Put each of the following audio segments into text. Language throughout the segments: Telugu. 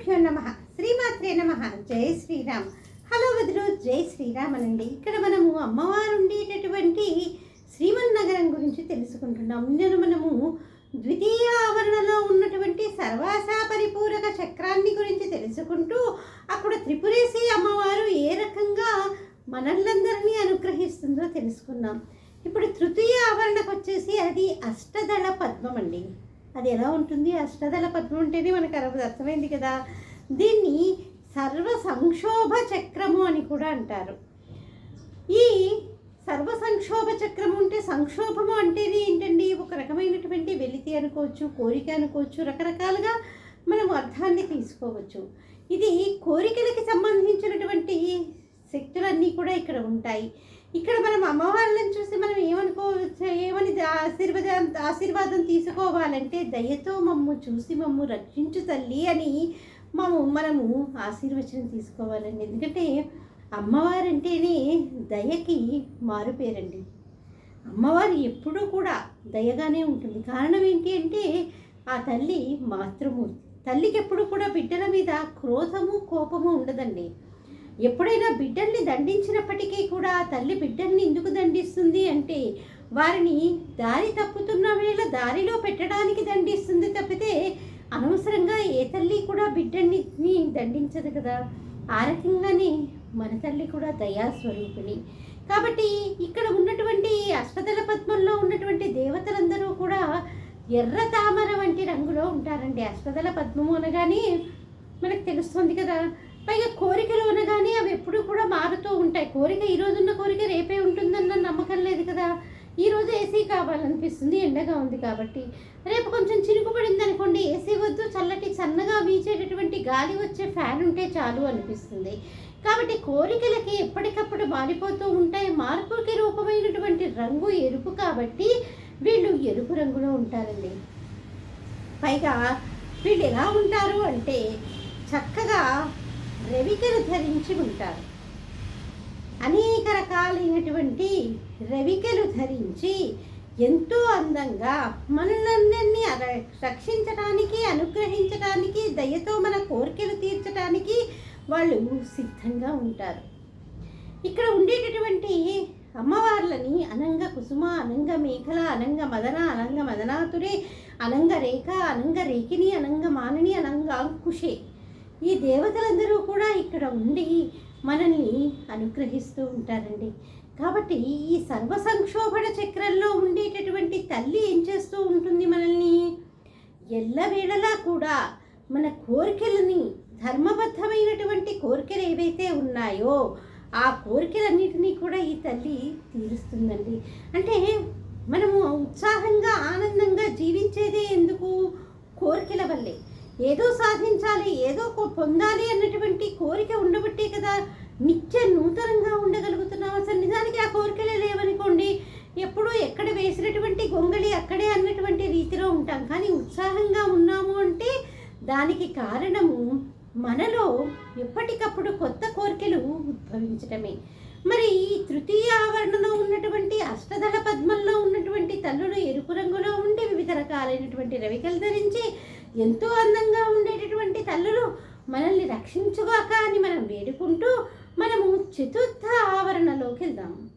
గురుభ్యో నమ. శ్రీమాత్రే నమ. జై శ్రీరామ్. హలో వదులు జై శ్రీరామ్ అనండి ఇక్కడ మనము అమ్మవారు ఉండేటటువంటి శ్రీమన్నగరం గురించి తెలుసుకుంటున్నాం. నేను మనము ద్వితీయ ఆవరణలో ఉన్నటువంటి సర్వాసా పరిపూరక చక్రాన్ని గురించి తెలుసుకుంటూ అక్కడ త్రిపురేసి అమ్మవారు ఏ రకంగా మనల్లందరినీ అనుగ్రహిస్తుందో తెలుసుకున్నాం ఇప్పుడు తృతీయ ఆవరణకు వచ్చేసి అది అష్టదళ పద్మం అండి అది ఎలా ఉంటుంది? అష్టదళ పద్మం అంటేనే మనకు అరవై అర్థమైంది కదా. దీన్ని సర్వ సంక్షోభ చక్రము అని కూడా అంటారు. ఈ సర్వ సంక్షోభ చక్రము అంటే సంక్షోభము అంటేనే ఏంటండి? ఒక రకమైనటువంటి వెలితి అనుకోవచ్చు కోరిక అనుకోవచ్చు రకరకాలుగా మనం అర్థాన్ని తీసుకోవచ్చు. ఇది కోరికలకి సంబంధించినటువంటి శక్తులన్నీ కూడా ఇక్కడ ఉంటాయి. ఇక్కడ మనం అమ్మవార్లను చూసి మనం ఏమనుకోవచ్చు ఏమని ఆశీర్వాదం ఆశీర్వాదం తీసుకోవాలంటే దయతో మమ్ము చూసి మమ్ము రక్షించు తల్లి అని మనము మనము ఆశీర్వచనం తీసుకోవాలండి. ఎందుకంటే అమ్మవారంటేనే దయకి మారుపేరండి అమ్మవారు ఎప్పుడూ కూడా దయగానే ఉంటుంది. కారణం ఏంటి అంటే ఆ తల్లి మాతృమూర్తి. తల్లికి ఎప్పుడు కూడా బిడ్డల మీద క్రోధము కోపము ఉండదండి. ఎప్పుడైనా బిడ్డల్ని దండించినప్పటికీ కూడా తల్లి బిడ్డల్ని ఎందుకు దండిస్తుంది అంటే వారిని దారి తప్పుతున్న వేళ దారిలో పెట్టడానికి దండిస్తుంది తప్పితే అనవసరంగా ఏ తల్లి కూడా బిడ్డని దండించదు కదా. ఆ రకంగానే మన తల్లి కూడా దయాస్వరూపిణి. కాబట్టి ఇక్కడ ఉన్నటువంటి అష్టదళ పద్మంలో ఉన్నటువంటి దేవతలందరూ కూడా ఎర్ర తామర వంటి రంగులో ఉంటారండి. అష్టదళ పద్మము అనగానే మనకు తెలుస్తుంది కదా పైగా కోరికలు అనగానే అవి ఎప్పుడూ కూడా మారుతూ ఉంటాయి. కోరిక ఈ రోజున్న కోరిక రేపే ఉంటుందన్న నమ్మకం లేదు కదా. ఈరోజు ఏసీ కావాలనిపిస్తుంది ఎండగా ఉంది కాబట్టి. రేపు కొంచెం చినుకు పడింది అనుకోండి ఏసీ వద్దు చల్లటి సన్నగా వీచేటటువంటి గాలి వచ్చే ఫ్యాన్ ఉంటే చాలు అనిపిస్తుంది. కాబట్టి కోరికలకి ఎప్పటికప్పుడు మారిపోతూ ఉంటాయి. మార్పుకి రూపమైనటువంటి రంగు ఎరుపు కాబట్టి వీళ్ళు ఎరుపు రంగులో ఉంటారండి. పైగా వీళ్ళు ఎలా ఉంటారు అంటే చక్కగా రవికలు ధరించి ఉంటారు. అనేక రకాలైనటువంటి రవికలు ధరించి ఎంతో అందంగా మనలందరినీ రక్షించడానికి అనుగ్రహించడానికి దయతో మన కోరికలు తీర్చడానికి వాళ్ళు సిద్ధంగా ఉంటారు. ఇక్కడ ఉండేటటువంటి అమ్మవార్లని అనంగ కుసుమ అనంగ మేఖల అనంగ మదన అనంగ మదనాతురే అనంగ రేఖ అనంగ రేఖిని అనంగ మానని అనంగ అంకుశే ఈ దేవతలందరూ కూడా ఇక్కడ ఉండి మనల్ని అనుగ్రహిస్తూ ఉంటారండి. కాబట్టి ఈ సర్వ సంక్షోభణ చక్రంలో ఉండేటటువంటి తల్లి ఏం చేస్తూ ఉంటుంది మనల్ని? ఎల్లవేళలా కూడా మన కోరికలని ధర్మబద్ధమైనటువంటి కోరికలు ఏవైతే ఉన్నాయో ఆ కోరికలన్నిటినీ కూడా ఈ తల్లి తీరుస్తుందండి. అంటే మనము ఉత్సాహంగా ఆనందంగా జీవించేదే ఎందుకు? కోరికల వల్లే. ఏదో సాధించాలి ఏదో పొందాలి అన్నటువంటి కోరిక ఉండబట్టే కదా నిత్య నూతనంగా ఉండగలుగుతున్నాం అసలు నిజానికి ఆ కోరికలే లేవనుకోండి. ఎప్పుడూ ఎక్కడ వేసినటువంటి గొంగళి అక్కడే అన్నటువంటి రీతిలో ఉంటాం. కానీ ఉత్సాహంగా ఉన్నాము అంటే దానికి కారణము మనలో ఎప్పటికప్పుడు కొత్త కోరికలు ఉద్భవించటమే. మరి ఈ తృతీయ ఆవరణలో ఉన్నటువంటి అష్టదళ పద్మంలో ఉన్నటువంటి తల్లులు ఎరుపు రంగులో ఉండి వివిధ రకాలైనటువంటి రవికలు ధరించి ఎంతో అందంగా ఉండేటటువంటి తల్లులు మనల్ని రక్షించుగాక అని మనం వేడుకుంటూ మనము చతుర్థ ఆవరణలోకి వెళ్దాం.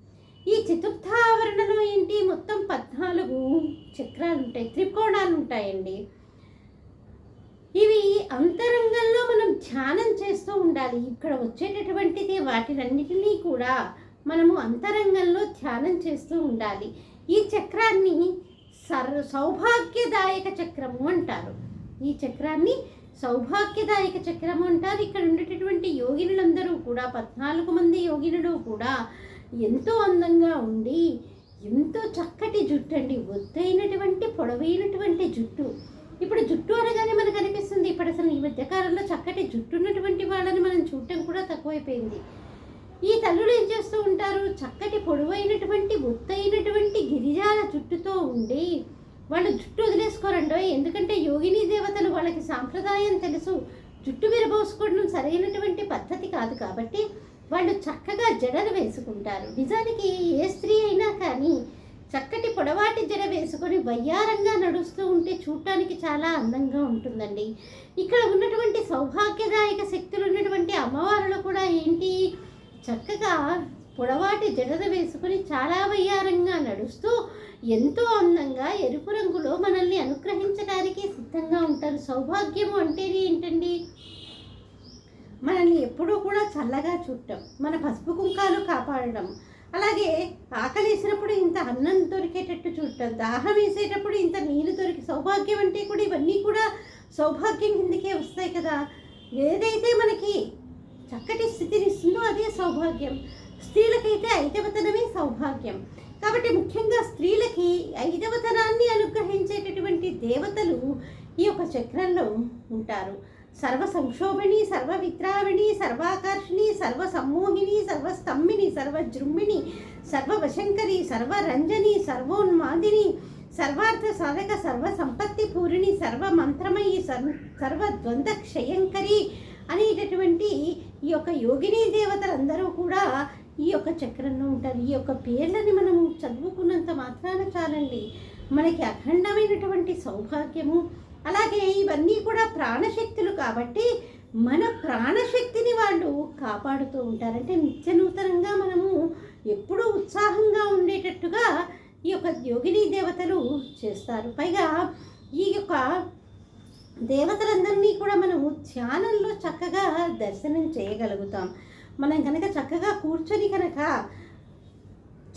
ఈ చతుర్థ ఆవరణలో ఏంటి? మొత్తం పద్నాలుగు చక్రాలు ఉంటాయి త్రికోణాలు ఉంటాయండి. ఇవి అంతరంగంలో మనం ధ్యానం చేస్తూ ఉండాలి. ఇక్కడ వచ్చేటటువంటిది వాటినన్నిటినీ కూడా మనము అంతరంగంలో ధ్యానం చేస్తూ ఉండాలి. ఈ చక్రాన్ని సర్ సౌభాగ్యదాయక చక్రము అంటారు. ఈ చక్రాన్ని సౌభాగ్యదాయక చక్రము అంటారు. ఇక్కడ ఉండేటటువంటి యోగినులందరూ కూడా పద్నాలుగు మంది యోగినులు కూడా ఎంతో అందంగా ఉండి ఎంతో చక్కటి జుట్టు అండి. ఒత్తైనటువంటి పొడవైనటువంటి జుట్టు. ఇప్పుడు జుట్టు అనగానే మనకు అనిపిస్తుంది ఇప్పుడు అసలు ఈ మధ్యకాలంలో చక్కటి జుట్టు ఉన్నటువంటి వాళ్ళని మనం చూడటం కూడా తక్కువైపోయింది. ఈ తల్లులు ఏం చేస్తూ ఉంటారు? చక్కటి పొడవైనటువంటి ఒత్తైనటువంటి గిరిజాల జుట్టుతో ఉండి వాళ్ళు జుట్టు వదిలేసుకోరండో? ఎందుకంటే యోగిని దేవతలు వాళ్ళకి సాంప్రదాయం తెలుసు. జుట్టు విరబోసుకోవడం సరైనటువంటి పద్ధతి కాదు కాబట్టి వాళ్ళు చక్కగా జడలు వేసుకుంటారు. నిజానికి ఏ స్త్రీ అయినా కానీ చక్కటి పొడవాటి జడ వేసుకొని వయ్యారంగా నడుస్తూ ఉంటే చూడటానికి చాలా అందంగా ఉంటుందండి. ఇక్కడ ఉన్నటువంటి సౌభాగ్యదాయక శక్తులు ఉన్నటువంటి అమ్మవారులు కూడా ఏంటి? చక్కగా పొడవాటి జడలు వేసుకొని చాలా వయ్యారంగా నడుస్తూ ఎంతో అందంగా ఎరుపు రంగులో మనల్ని అనుగ్రహించడానికి సిద్ధంగా ఉంటారు. సౌభాగ్యము అంటే ఏంటండి? మనల్ని ఎప్పుడూ కూడా చల్లగా చూడటం మన పసుపు కుంకాలు కాపాడడం అలాగే ఆకలేసినప్పుడు ఇంత అన్నం దొరికేటట్టు చూడటం దాహం వేసేటప్పుడు ఇంత నీళ్ళు దొరికి సౌభాగ్యం అంటే కూడా ఇవన్నీ కూడా సౌభాగ్యం కిందకే వస్తాయి కదా. ఏదైతే మనకి చక్కటి స్థితిని ఇస్తుందో అదే సౌభాగ్యం. స్త్రీలకైతే ఐదవతనమే సౌభాగ్యం. కాబట్టి ముఖ్యంగా స్త్రీలకి ఐదవతనాన్ని అనుగ్రహించేటటువంటి దేవతలు ఈ యొక్క చక్రంలో ఉంటారు. సర్వ సంక్షోభిణి సర్వ విత్రావిణి సర్వాకర్షిణి సర్వ సమ్మోహిని సర్వస్తంభిని సర్వజృంభిణి సర్వవశంకరి సర్వరంజని సర్వోన్మాదిని సర్వార్థ సాధక సర్వ సంపత్తి పూరిణి సర్వ మంత్రమయి సర్వ సర్వద్వంద క్షయంకరి అనేటటువంటి ఈ యొక్క యోగిని దేవతలందరూ కూడా ఈ యొక్క చక్రంలో ఉంటారు. ఈ యొక్క పేర్లని మనం చదువుకున్నంత మాత్రాన చాలండి. మనకి అఖండమైనటువంటి సౌభాగ్యము అలాగే ఇవన్నీ కూడా ప్రాణశక్తులు కాబట్టి మన ప్రాణశక్తిని వాళ్ళు కాపాడుతూ ఉంటారంటే నిత్య నూతనంగా మనము ఎప్పుడూ ఉత్సాహంగా ఉండేటట్టుగా ఈ యొక్క యోగిని దేవతలు చేస్తారు. పైగా ఈ యొక్క దేవతలందరినీ కూడా మనము ధ్యానంలో చక్కగా దర్శనం చేయగలుగుతాం. మనం కనుక చక్కగా కూర్చొని కనుక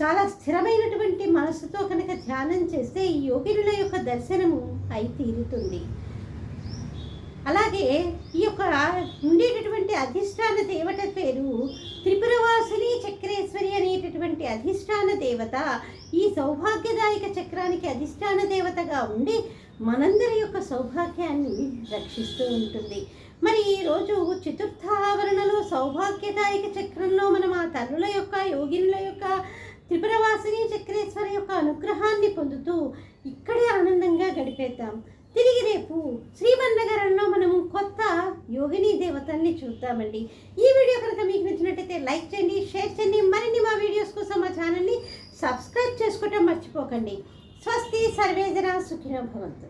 చాలా స్థిరమైనటువంటి మనసుతో కనుక ధ్యానం చేస్తే ఈ యోగినుల యొక్క దర్శనము అయి తీరుతుంది. అలాగే ఈ యొక్క ఉండేటటువంటి అధిష్టాన దేవత పేరు త్రిపురవాసిని చక్రేశ్వరి అనేటటువంటి అధిష్టాన దేవత ఈ సౌభాగ్యదాయక చక్రానికి అధిష్టాన దేవతగా ఉండి మనందరి యొక్క సౌభాగ్యాన్ని రక్షిస్తూ ఉంటుంది. మరి ఈరోజు చతుర్థ ఆవరణలో సౌభాగ్యదాయక చక్రంలో మనం ఆ తల్లుల యొక్క యోగినుల యొక్క త్రిపురవాసిని చక్రేశ్వరి యొక్క అనుగ్రహాన్ని పొందుతూ ఇక్కడే ఆనందంగా గడిపేద్దాం. తిరిగి రేపు శ్రీమన్నగరంలో మనము కొత్త యోగిని దేవతల్ని చూద్దామండి. ఈ వీడియో కనుక మీకు నచ్చినట్టయితే లైక్ చేయండి షేర్ చేయండి. మరిన్ని మా వీడియోస్ కోసం మా ఛానల్ని సబ్స్క్రైబ్ చేసుకోవటం మర్చిపోకండి. સ્વસ્તિ સર્વે જના સુખિનો ભવંતુ